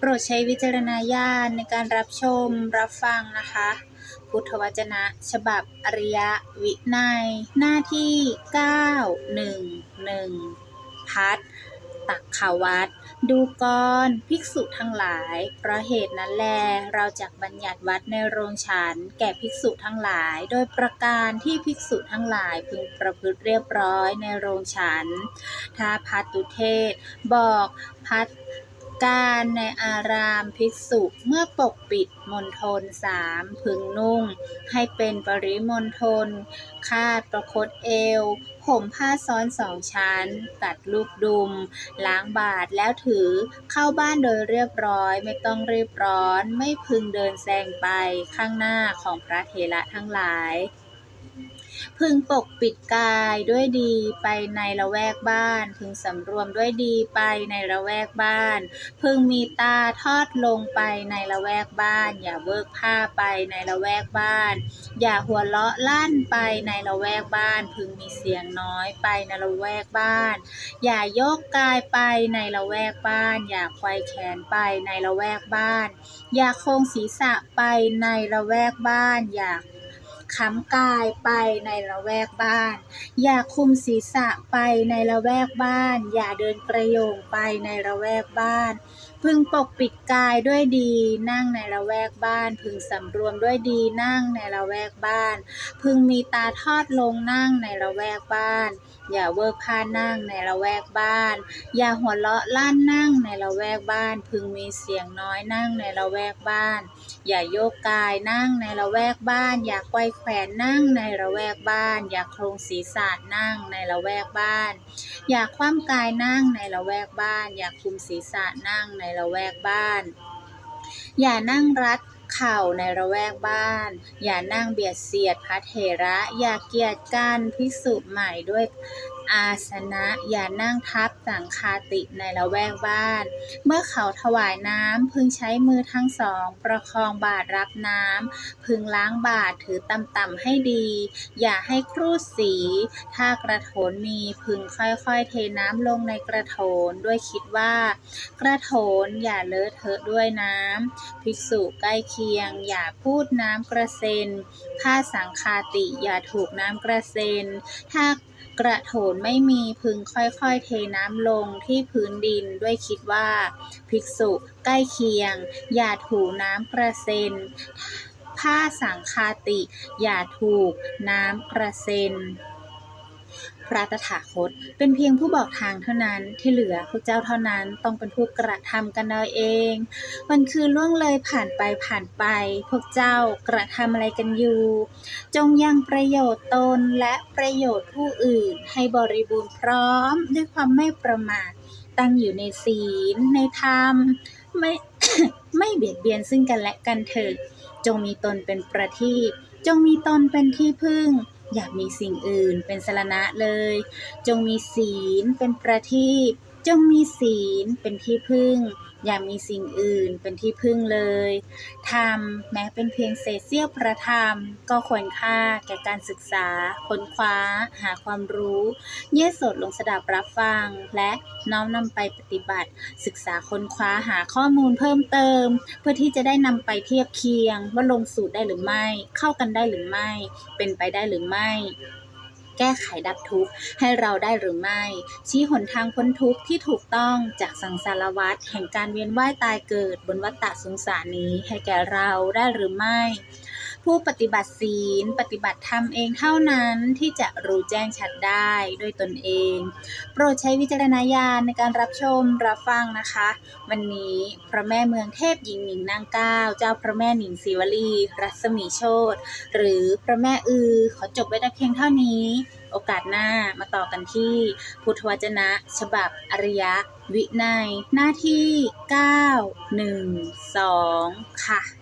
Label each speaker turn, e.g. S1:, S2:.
S1: โปรดใช้วิจารณญาณในการรับชมรับฟังนะคะ พุทธวจนะ ฉบับอริยวินัย หน้าที่ 911 พัดตักขาวัตดูกรภิกษุทั้งหลาย เพราะเหตุนั้นแล เราจักบัญญัติวัดในโรงฉัน แก่ภิกษุทั้งหลาย โดยประการที่ภิกษุทั้งหลายพึงประพฤติเรียบร้อยในโรงฉัน ถ้าพัตตุเทศ บอกพัด การในอารามภิกษุเมื่อปกปิดมณฑลสามพึงนุ่ง ให้เป็นปริมณฑลคาดประคตเอวห่มผ้าซ้อนสองชั้น ตัดลูกดุม ล้างบาทแล้วถือเข้าบ้านโดยเรียบร้อยไม่ต้องรีบร้อน ไม่พึงเดินแซงไปข้างหน้าของพระเถระทั้งหลาย พึงปกปิดกายด้วยดีไปในละแวกบ้าน พึงสำรวมด้วยดีไปในละแวกบ้าน พึงมีตาทอดลงไปในละแวกบ้าน อย่าเวิกผ้าไปในละแวกบ้าน อย่าหัวเราะลั่นไปในละแวกบ้าน พึงมีเสียงน้อยไปในละแวกบ้าน อย่าโยกกายไปในละแวกบ้าน อย่าไขว้แขนไปในละแวกบ้าน อย่าโค้งศีรษะไปในละแวกบ้าน อย่า ค้ำกายไปในละแวกบ้าน อย่าคุมศีรษะไปในละแวกบ้าน อย่าเดินกระโยงไปในละแวกบ้านพึงปกปิดกายด้วยดี นั่งในละแวกบ้าน พึงสำรวมด้วยดีนั่งในละแวกบ้าน พึงมีตาทอดลงนั่งในละแวกบ้าน อย่าเวิกผ้านั่งในละแวกบ้าน อย่าหัวเราะลั่นนั่งในละแวกบ้าน พึงมีเสียงน้อยนั่งในละแวกบ้าน อย่าโยกกายนั่งในละแวกบ้าน อย่าไกวแขวนนั่งในละแวกบ้าน อย่าโครงศีรษะนั่งในละแวกบ้าน อย่าคว่ำกายนั่งในละแวกบ้าน อย่าคุมศีรษะนั่งในละแวกบ้าน อย่านั่งรัด เข่าในละแวกบ้าน อย่านั่งเบียดเสียดพระเถระ อย่าเกียดกันภิกษุใหม่ด้วยอาสนะอย่านั่งทับสังคาติในละแวกบ้าน เมื่อเขาถวายน้ำพึงใช้มือทั้งสอง ประคองบาตรรับน้ำพึงล้างบาตรถือต่ำๆให้ดี อย่าให้ครูดสี ถ้ากระโถนมีพึงค่อยๆเทน้ำลงในกระโถนด้วยคิดว่า กระโถนอย่าเลอะเทอะด้วยน้ำภิกษุใกล้เคียง อย่าพูดน้ำกระเซ็นผ้าสังคาติอย่าถูกน้ำกระเซ็นถ้ากระโถนไม่มีพึงค่อยๆเทน้ำลงที่พื้นดินด้วยคิดว่า ภิกษุใกล้เคียง อย่าถูน้ำกระเซ็นผ้าสังคาติ อย่าถูกน้ำกระเซ็น พระตถาคตเป็นเพียงผู้บอกทางเท่านั้นที่เหลือพวกเจ้าเท่านั้นต้องเป็นผู้กระทำกันเอาเอง วันคืนล่วงเลยผ่านไปผ่านไป พวกเจ้ากระทำอะไรกันอยู่ จงยังประโยชน์ตนและประโยชน์ผู้อื่นให้บริบูรณ์พร้อมด้วยความไม่ประมาทตั้งอยู่ในศีลในธรรมไม่ไม่เบียดเบียนซึ่งกันและกันเถิดจงมีตนเป็นประทีปจงมีตนเป็นที่พึ่ง อย่ามีสิ่งอื่นเป็นสรณะเลย จงมีศีลเป็นประทีป จงมีศีลเป็นที่พึ่ง อย่ามีสิ่งอื่นเป็นที่พึ่งเลยธรรมแม้เป็นเพียงเศษเสี้ยวพระธรรม ก็ควรค่าแก่การศึกษา ค้นคว้า หาความรู้ เยื่อสดลงสดับรับฟัง และน้อมนำไปปฏิบัติ ศึกษาค้นคว้าหาข้อมูลเพิ่มเติม เพื่อที่จะได้นำไปเทียบเคียง ว่าลงสูตรได้หรือไม่ เข้ากันได้หรือไม่ เป็นไปได้หรือไม่ แก้ไขดับทุกข์ให้เราได้หรือไม่ ชี้หนทางพ้นทุกข์ที่ถูกต้องจากสังสารวัฏแห่งการเวียนว่ายตายเกิดบนวัฏฏะสงสารนี้ให้แก่เราได้หรือไม่ ผู้ปฏิบัติศีล ปฏิบัติธรรมเองเท่านั้นที่จะรู้แจ้งชัดได้ด้วยตนเอง โปรดใช้วิจารณญาณในการรับชมรับฟังนะคะ วันนี้พระแม่เมืองเทพหญิงหนิงนางเก้าเจ้าพระแม่หนิงศิวลี รัศมีโชตหรือพระแม่อือ ขอจบไว้แต่เพียงเท่านี้ โอกาสหน้ามาต่อกันที่ พุทธวจนะ ฉบับอริยวินัย หน้าที่ 9 1 2 ค่ะ